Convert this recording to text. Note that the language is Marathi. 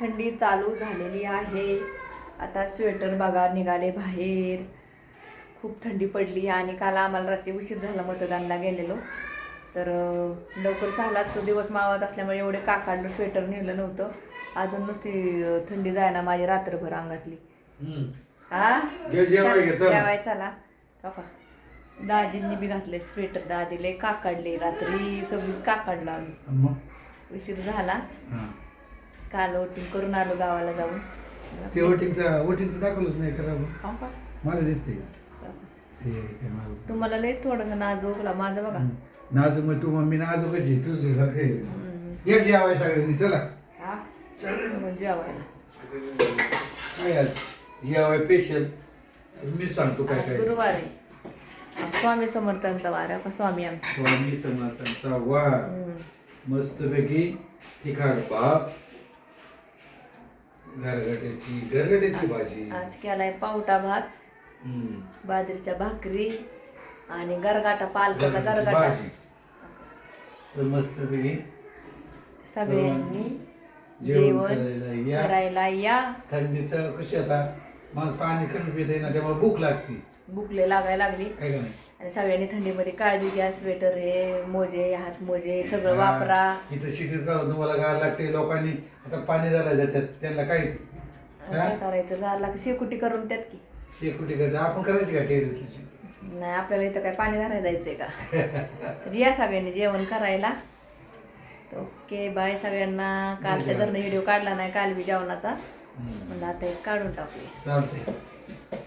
थंडी चालू झालेली आहे. आता स्वेटर बघा निघाले बाहेर. खूप थंडी पडली आणि काल आम्हाला रात्री उशीर झाला मतदानला गेलेलो. तर लवकर सहालाच दिवस मावत असल्यामुळे एवढे काकाडलं स्वेटर नेलं नव्हतं. अजून नुसती थंडी जायना माझी रात्रभर अंगातली. हा? काका दाजींनी बी घातले स्वेटर दाजीले काकाडले रात्री सगळी काकाडलो आम्ही. उशीर झाला. काल वोटिंग करून आलो गावाला जाऊन. ते वोटिंगचा वोटिंगचं दाखवलंच नाही करावं खाऊ का? माझं दिसते का हे काय माझं तुम्हाला लय थोडंसं नाजूकला माझं बघा. नाजूक मग तू मम्मी नाजूकच आहे तुझे सारखे या जेवाय सगळ्यांनी चला. हा? मग जेवायला. काय आज? जेवाय स्पेशल मी सांगतो काय आज काय. गुरुवार आहे. हा, स्वामी समर्थांचा वार का स्वामी आमचा. स्वामी समर्थांचा वार. मस्तपैकी तिखट भात गरगट्याची भाजी. आज केलाय पावटा भात हम्म. बाजरीच्या भाकरी आणि गरगाटा पालकाचा गरगाटा. भाजी. तर मस्तपैकी सगळ्यांनी जेवण जेवण करायला या. करायला या. थंडीचं कशी आता? मला पाणी कमी पिता ना त्यामुळे भूक लागते. बुकले लागायला लागली. काय का नाही? आणि सगळ्यांनी थंडीमध्ये काळजी घ्या स्वेटर हे मोजे हात मोजे सगळं वापरा. इथं शिटीत राहून तुम्हाला गार लागते लोकांनी आता पाणी झालं जातात त्यांना काय? काय करायचं? घरला शेकुटी करून त्यात की. शेकुटी करते आपण करायची का टेरेसला नाही आपल्याला इथं काय पाणी धरायला जायचंय का? तर या सगळ्यांनी जेवण करायला. ओके बाय सगळ्यांना. कालच्या धरणं व्हिडिओ काढला नाही काल बी जेवणाचा. म्हणलं आता एक काढून टाकूया.